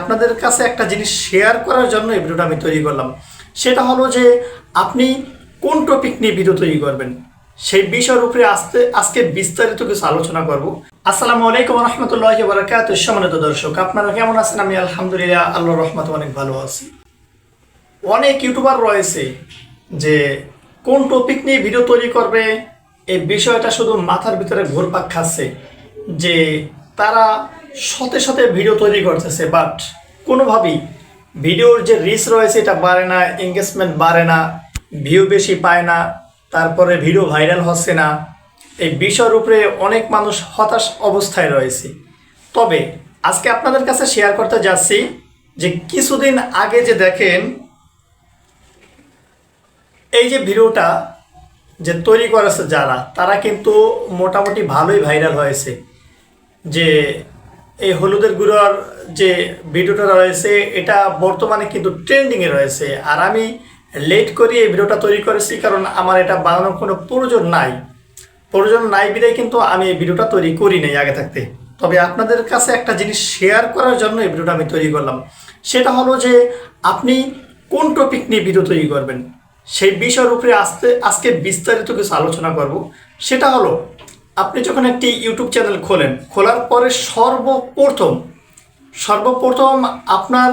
আপনাদের কাছে একটা জিনিস শেয়ার করার জন্য এই ভিডিওটা আমি তৈরি করলাম। সেটা হলো যে, আপনি কোন টপিক নিয়ে ভিডিও তৈরি করবেন? সেই বিষয়ের উপরে আজকে আজকে বিস্তারিত কিছু আলোচনা করব। আসসালামু আলাইকুম রহমতুল্লাহ বারাকাত সম্মানিত দর্শক, আপনারা কেমন আছেন? আমি আলহামদুলিল্লাহ আল্লাহ রহমত অনেক ভালো আছি। অনেক ইউটিউবার রয়েছে যে, কোন টপিক নিয়ে ভিডিও তৈরি করবে? এই বিষয়টা শুধু মাথার ভিতরে ঘুরপাক খাচ্ছে যে, তারা শতে শতে ভিডিও তৈরি করতেছে বাট কোনোভাবেই ভিডিওর যে রিচ রয়েছে এটা বাড়ে না এঙ্গেজমেন্ট বাড়ে না ভিউ বেশি পায় না, তারপরে ভিডিও ভাইরাল হচ্ছে না। এই বিষয়ের উপরে অনেক মানুষ হতাশ অবস্থায় রয়েছে। তবে আজকে আপনাদের কাছে শেয়ার করতে যাচ্ছি যে কিছুদিন আগে যে দেখেন, এই যে ভিডিওটা যে তৈরি করেছে যারা, তারা কিন্তু মোটামুটি ভালোই ভাইরাল হয়েছে। যে এই হলুদের গুঁড়োর যে ভিডিওটা রয়েছে, এটা বর্তমানে কিন্তু ট্রেন্ডিংয়ে রয়েছে। আর আমি লেট করে এই ভিডিওটা তৈরি করেছি কারণ আমার এটা বানানোর কোনো প্রয়োজন নাই। প্রয়োজন নাই বিদায় কিন্তু আমি এই ভিডিওটা তৈরি করি নাই আগে থাকতে। তবে আপনাদের কাছে একটা জিনিস শেয়ার করার জন্য এই ভিডিওটা আমি তৈরি করলাম। সেটা হলো যে, আপনি কোন টপিক নিয়ে ভিডিও তৈরি করবেন? সেই বিষয়ের উপরে আজকে আজকে বিস্তারিত কিছু আলোচনা করব। সেটা হলো আপনি যখন একটি ইউটিউব চ্যানেল খোলেন, খোলার পরে সর্বপ্রথম সর্বপ্রথম আপনার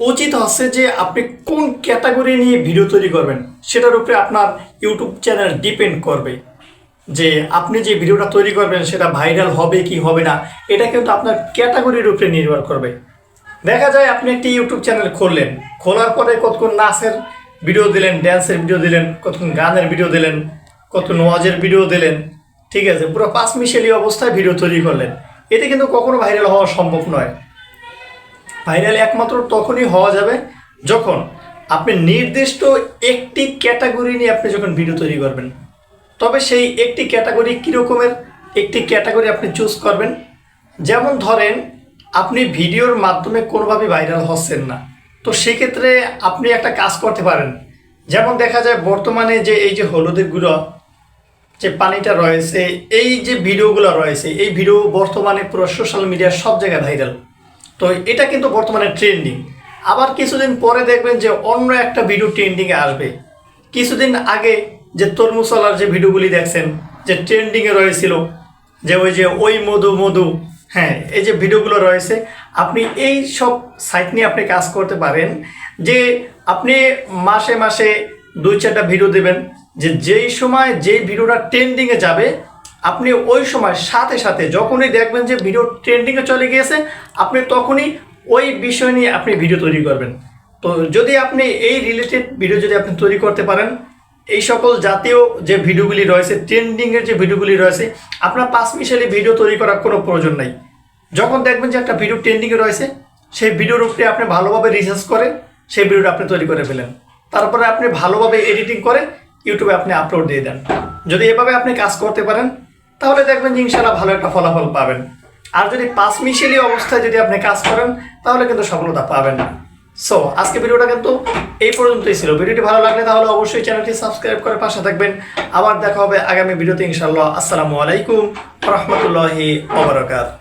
উচিত হচ্ছে যে আপনি কোন ক্যাটাগরি নিয়ে ভিডিও তৈরি করবেন, সেটার উপরে আপনার ইউটিউব চ্যানেল ডিপেন্ড করবে। যে আপনি যে ভিডিওটা তৈরি করবেন, সেটা ভাইরাল হবে কি হবে না, এটা কিন্তু আপনার ক্যাটাগরির উপরে নির্ভর করবে। দেখা যায় আপনি একটি ইউটিউব চ্যানেল খুললেন, খোলার পরে কতক্ষণ নাচের ভিডিও দিলেন ড্যান্সের ভিডিও দিলেন, কতক্ষণ গানের ভিডিও দিলেন কত নোয়াজের ভিডিও দিলেন ঠিক আছে, পুরো পাঁচ মিশেলি অবস্থায় ভিডিও তৈরি করলেন। এতে কিন্তু কখনো ভাইরাল হওয়া সম্ভব নয়। ভাইরাল একমাত্র তখনই হওয়া যাবে যখন আপনি নির্দিষ্ট একটি ক্যাটাগরি নিয়ে আপনি যখন ভিডিও তৈরি করবেন। তবে সেই একটি ক্যাটাগরি কীরকমের একটি ক্যাটাগরি আপনি চুজ করবেন? যেমন ধরেন, আপনি ভিডিওর মাধ্যমে কোনোভাবে ভাইরাল হচ্ছেন না। তো সেক্ষেত্রে আপনি একটা কাজ করতে পারেন। যেমন দেখা যায়, বর্তমানে যে এই যে হলুদের গুঁড়ো যে পানিটা রয়েছে, এই যে ভিডিওগুলো রয়েছে, এই ভিডিও বর্তমানে পুরো সোশ্যাল মিডিয়ার সব জায়গায় ভাইরাল তো এটা কিন্তু বর্তমানে ট্রেন্ডিং আবার কিছুদিন পরে দেখবেন যে অন্য একটা ভিডিও ট্রেন্ডিংয়ে আসবে। কিছুদিন আগে যে তরমুসলার যে ভিডিওগুলি দেখছেন, যে ট্রেন্ডিংয়ে রয়েছিল, যে ওই যে ওই মধু মধু হ্যাঁ এই যে ভিডিওগুলো রয়েছে, আপনি এই সব সাইট নিয়ে আপনি কাজ করতে পারেন। যে আপনি মাসে মাসে দুই চারটা ভিডিও দেবেন যে যেই সময় যেই ভিডিওটা ট্রেন্ডিংয়ে যাবে, আপনি ওই সময় সাথে সাথে যখনই দেখবেন যে ভিডিও ট্রেন্ডিংয়ে চলে গিয়েছে, আপনি তখনই ওই বিষয় নিয়ে আপনি ভিডিও তৈরি করবেন। তো যদি আপনি এই রিলেটেড ভিডিও যদি আপনি তৈরি করতে পারেন, এই সকল জাতীয় যে ভিডিওগুলি রয়েছে ট্রেন্ডিংয়ের যে ভিডিওগুলি রয়েছে, আপনার পাঁচ মিশালি ভিডিও তৈরি করার কোনো প্রয়োজন নাই। যখন দেখবেন যে একটা ভিডিও ট্রেন্ডিংয়ে রয়েছে, সেই ভিডিওর উপরে আপনি ভালোভাবে রিসার্চ করে, সেই ভিডিওটা আপনি তৈরি করে ফেলেন। তারপরে আপনি ভালোভাবে এডিটিং করে ইউটিউবে আপনি আপলোড দিয়ে দেন। যদি এভাবে আপনি কাজ করতে পারেন, তাহলে দেখবেন যে ইনশাল্লাহ ভালো একটা ফলাফল পাবেন। আর যদি পাঁচ মিশেলি অবস্থায় যদি আপনি কাজ করেন, তাহলে কিন্তু সফলতা পাবেন না। সো আজকে ভিডিওটা কিন্তু এই পর্যন্তই ছিল। ভিডিওটি ভালো লাগলে তাহলে অবশ্যই চ্যানেলটি সাবস্ক্রাইব করে পাশে থাকবেন। আবার দেখা হবে আগামী ভিডিওতে ইনশাল্লাহ আসসালামু আলাইকুম রহমতুল্লাহি ওবরাকাত